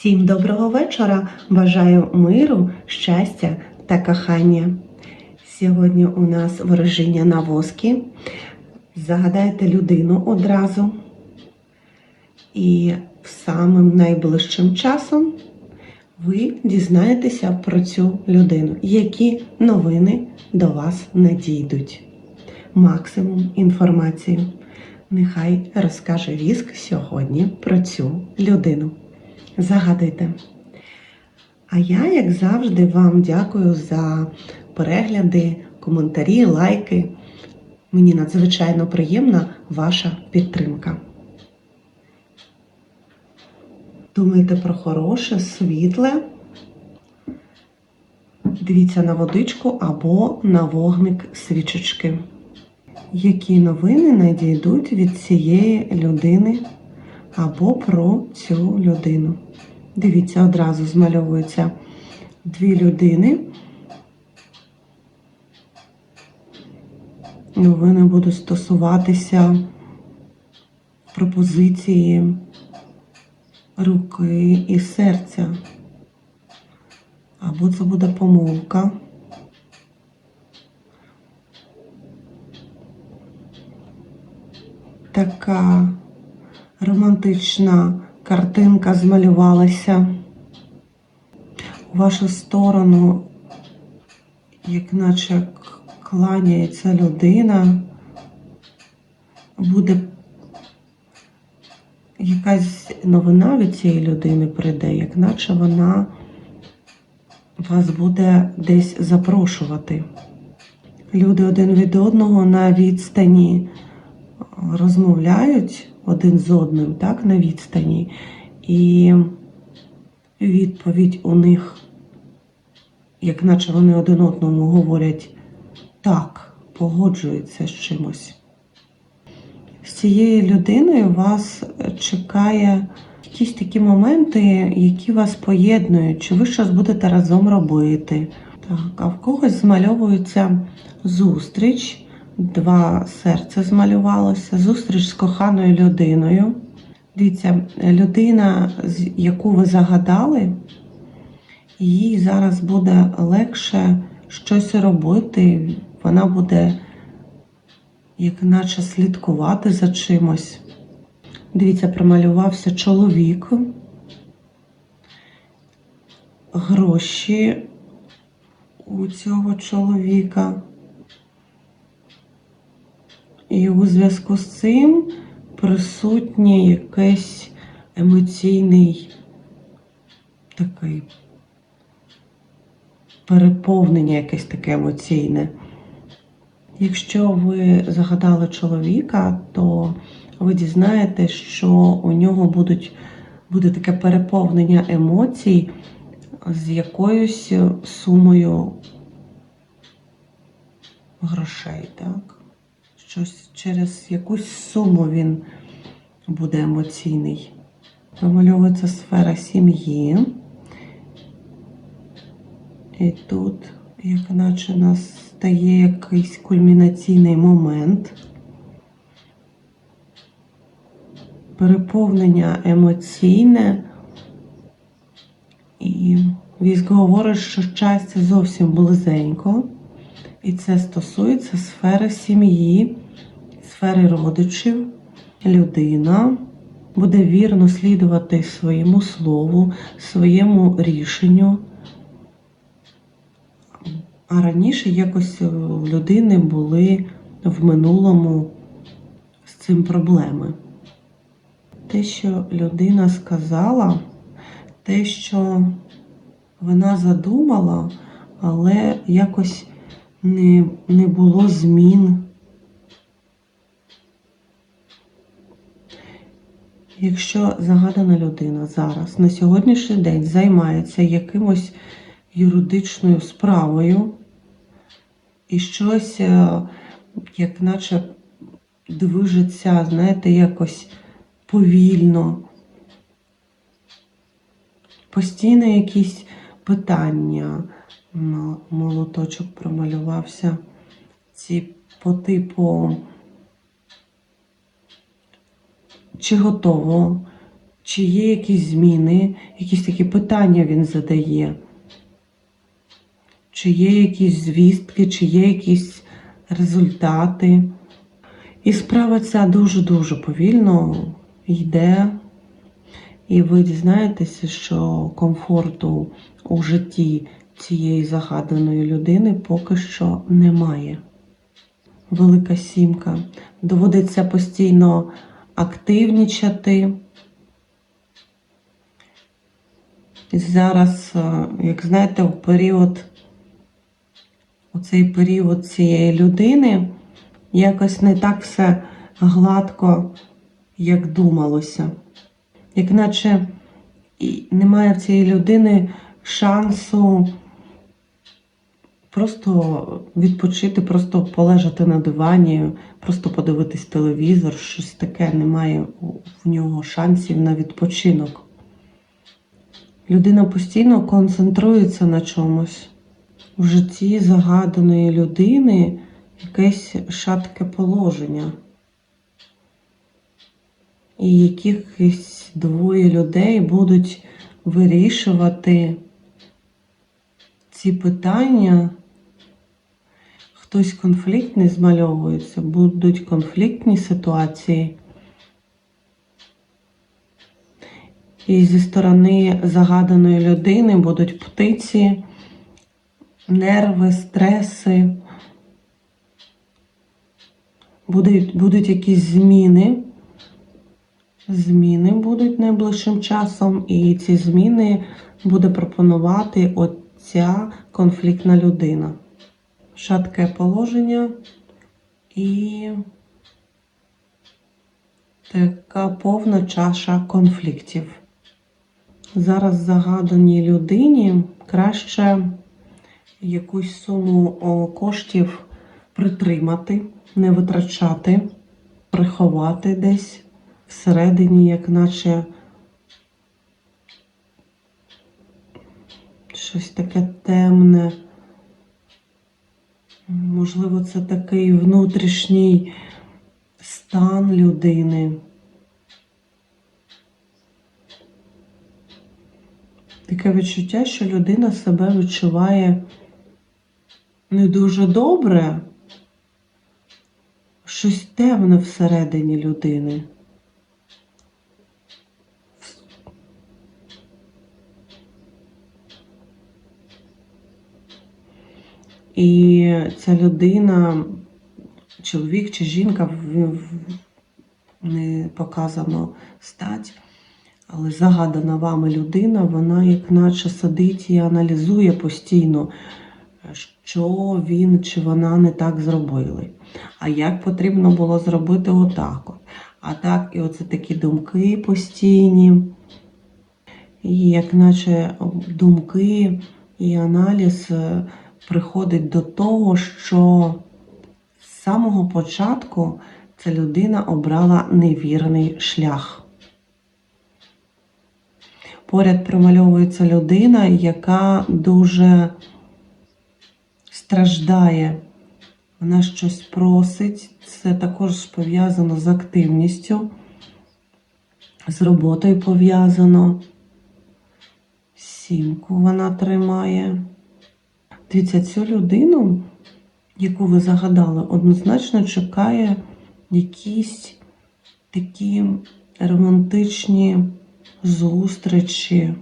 Всім доброго вечора! Бажаю миру, щастя та кохання. Сьогодні у нас ворожіння на воскі. Загадайте людину одразу. І самим найближчим часом ви дізнаєтеся про цю людину, які новини до вас надійдуть. Максимум інформації. Нехай розкаже віск сьогодні про цю людину. Загадуйте. А я, як завжди, вам дякую за перегляди, коментарі, лайки. Мені надзвичайно приємна ваша підтримка. Думайте про хороше, світле. Дивіться на водичку або на вогник свічечки. Які новини надійдуть від цієї людини або про цю людину? Дивіться, одразу змальовуються дві людини. Новини будуть стосуватися пропозиції руки і серця. Або це буде помилка. Така романтична картинка змалювалася у вашу сторону, як наче кланяється людина, буде якась новина від цієї людини прийде, як наче вона вас буде десь запрошувати. Люди один від одного на відстані розмовляють один з одним, так, на відстані, і відповідь у них, як наче вони один одному говорять так, погоджуються з чимось. З цією людиною вас чекає якісь такі моменти, які вас поєднують, чи ви щось будете разом робити. Так, а в когось змальовується зустріч, два серця змалювалося, зустріч з коханою людиною. Дивіться, людина, яку ви загадали, їй зараз буде легше щось робити, вона буде як наче слідкувати за чимось. Дивіться, промалювався чоловік, гроші у цього чоловіка. І у зв'язку з цим присутнє якийсь емоційний такий переповнення якесь таке емоційне. Якщо ви загадали чоловіка, то ви дізнаєтесь, що у нього будуть, буде таке переповнення емоцій з якоюсь сумою грошей, так? Щось через якусь суму він буде емоційний. Вимальовується сфера сім'ї. І тут, як наче настає якийсь кульмінаційний момент. Переповнення емоційне. І військо говорить, що щастя зовсім близенько. І це стосується сфери сім'ї, сфери родичів. Людина буде вірно слідувати своєму слову, своєму рішенню. А раніше якось у людини були в минулому з цим проблеми. Те, що людина сказала, те, що вона задумала, але якось не, не було змін. Якщо загадана людина зараз на сьогоднішній день займається якимось юридичною справою і щось, е, як наче движеться, знаєте, якось повільно, постійно якісь питання, молоточок промалювався, ці по типу, чи готово Чи є якісь зміни, якісь такі питання він задає? Чи є якісь звістки, чи є якісь результати? І справа ця дуже-дуже повільно йде, і ви дізнаєтеся, що комфорту у житті цієї загаданої людини поки що немає. Велика сімка. Доводиться постійно активнічати. І зараз, е, як знаєте, у період, у цей період цієї людини якось не так все гладко, як думалося. Як наче немає в цієї людини шансу просто відпочити, просто полежати на дивані, просто подивитись телевізор, щось таке, немає в нього шансів на відпочинок. Людина постійно концентрується на чомусь. В житті загаданої людини якесь шатке положення. І якихось двоє людей будуть вирішувати ці питання. Хтось конфліктний змальовується, будуть конфліктні ситуації. І зі сторони загаданої людини будуть птиці, нерви, стреси. Будуть, будуть якісь зміни. Зміни будуть найближчим часом, і ці зміни буде пропонувати оця конфліктна людина. Шатке положення і така повна чаша конфліктів. Зараз загаданій людині краще якусь суму коштів притримати, не витрачати, приховати десь всередині, як наче щось таке темне. Можливо, це такий внутрішній стан людини. Таке відчуття, що людина себе відчуває не дуже добре, щось темне всередині людини. І ця людина, чоловік чи жінка, не показано стать, але загадана вами людина, вона як наче сидить і аналізує постійно, що він чи вона не так зробили. А як потрібно було зробити отак. А так, і оце такі думки постійні. І як наче думки і аналіз приходить до того, що з самого початку ця людина обрала невірний шлях. Поряд промальовується людина, яка дуже страждає. Вона щось просить. Це також пов'язано з активністю, з роботою пов'язано. Сімку вона тримає. Дивіться, цю людину, яку ви загадали, однозначно чекає якісь такі романтичні зустрічі.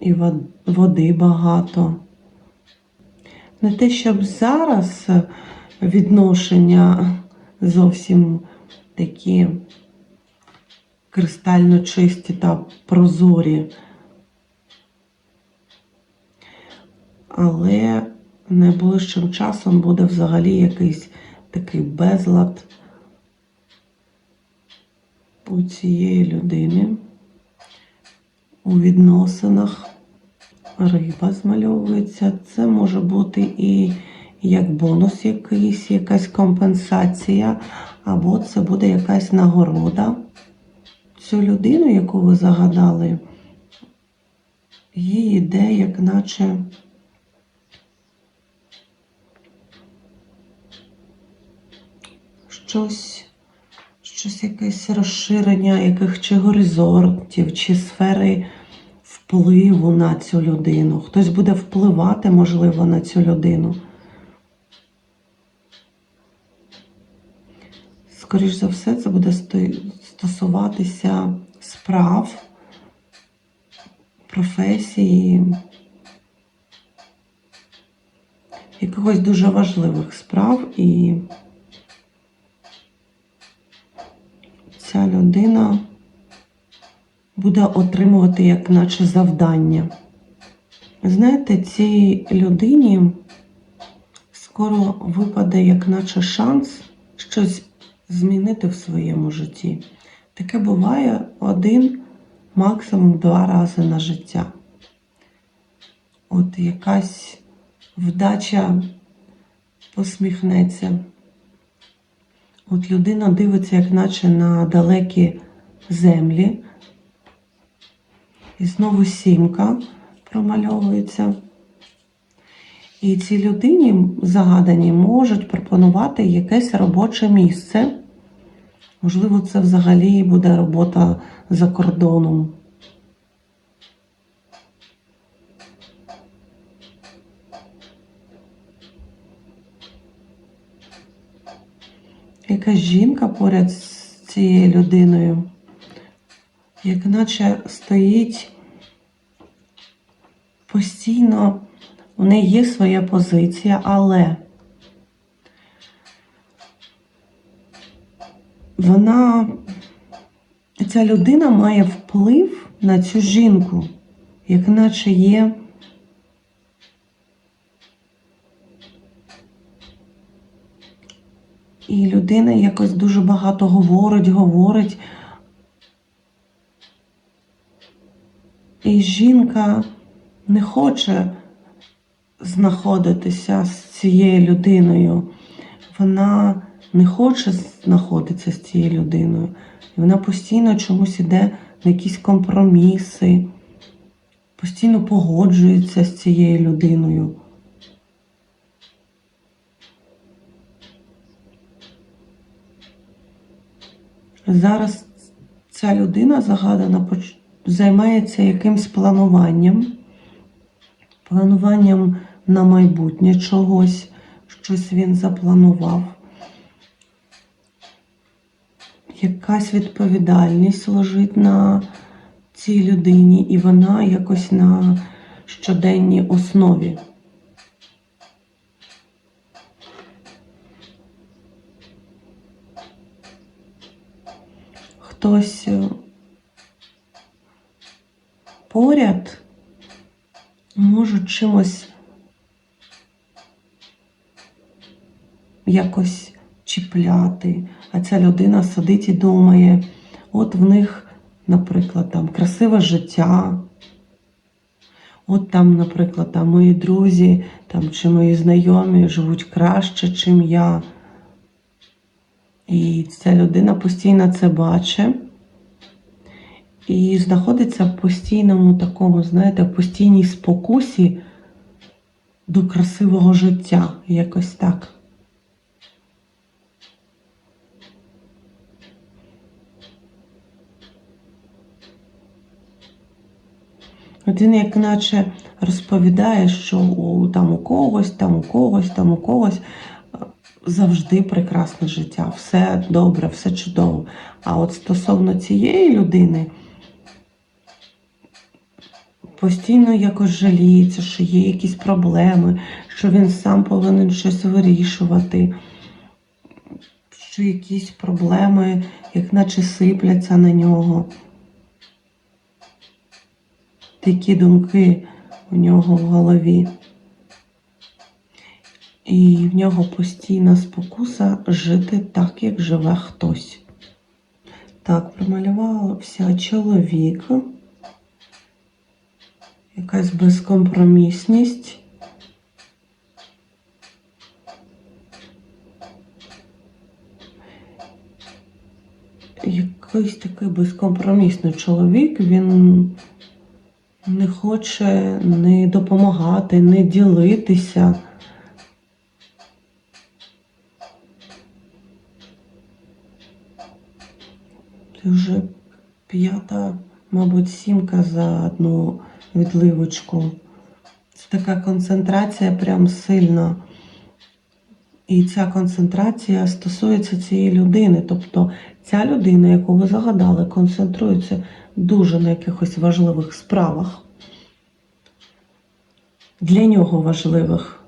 І води багато. Не те, щоб зараз відношення зовсім такі кристально чисті та прозорі. Але найближчим часом буде взагалі якийсь такий безлад у цієї людини у відносинах. Риба змальовується. Це може бути і як бонус якийсь, якась компенсація, або це буде якась нагорода. Цю людину, яку ви загадали, їй іде, як наче щось, щось якесь розширення яких чи горизонтів, чи сфери впливу на цю людину. Хтось буде впливати, можливо, на цю людину. Скоріш за все, це буде стосуватися справ, професії, якихось дуже важливих справ, і ця людина буде отримувати як наче завдання. Знаєте, цій людині скоро випаде як наче шанс щось змінити в своєму житті. Таке буває один, максимум два рази на життя. От якась вдача посміхнеться. От людина дивиться, як наче на далекі землі. І знову сімка промальовується. І цій людині загадані можуть пропонувати якесь робоче місце. Можливо, це взагалі буде робота за кордоном. Якась жінка поряд з цією людиною, як наче стоїть постійно, у неї є своя позиція, але вона, ця людина має вплив на цю жінку, як наче є. І людина якось дуже багато говорить, говорить. І жінка не хоче знаходитися з цією людиною. Вона не хоче знаходитися з цією людиною. І вона постійно чомусь іде на якісь компроміси, постійно погоджується з цією людиною. Зараз ця людина загадана займається якимсь плануванням, плануванням на майбутнє чогось, щось він запланував. Якась відповідальність лежить на цій людині, і вона якось на щоденній основі. Хтось е, поряд можуть чимось якось чіпляти, а ця людина сидить і думає, от в них, наприклад, там красиве життя. От там, наприклад, там мої друзі там, чи мої знайомі живуть краще, чим я. І ця людина постійно це бачить і знаходиться в постійному такому, знаєте, в постійній спокусі до красивого життя. Якось так. Він як наче розповідає, що у, там у когось, там у когось, там у когось завжди прекрасне життя, все добре, все чудово. А от стосовно цієї людини постійно якось жаліється, що є якісь проблеми, що він сам повинен щось вирішувати, що якісь проблеми, як наче сипляться на нього. Такі думки у нього в голові. І в нього постійна спокуса жити так, як живе хтось. Так, промалювався чоловік. Якась безкомпромісність. Якийсь такий безкомпромісний чоловік, він не хоче не допомагати, не ділитися. Вже п'ята, мабуть, сімка за одну відливочку. Це така концентрація прям сильна. І ця концентрація стосується цієї людини. Тобто ця людина, яку ви загадали, концентрується дуже на якихось важливих справах. Для нього важливих.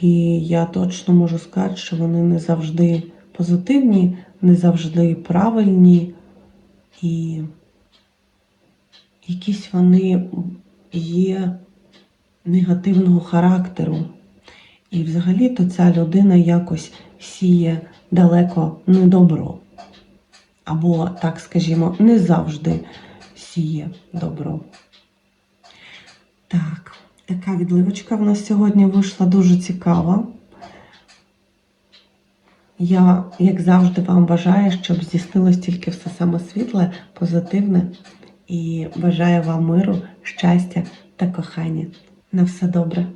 І я точно можу сказати, що вони не завжди позитивні, не завжди правильні, і якісь вони є негативного характеру. І взагалі-то ця людина якось сіє далеко не добро. Або, так скажімо, не завжди сіє добро. Так, така відливочка в нас сьогодні вийшла дуже цікава. Я, як завжди, вам бажаю, щоб здійснилось тільки все саме світле, позитивне і бажаю вам миру, щастя та кохання. На все добре.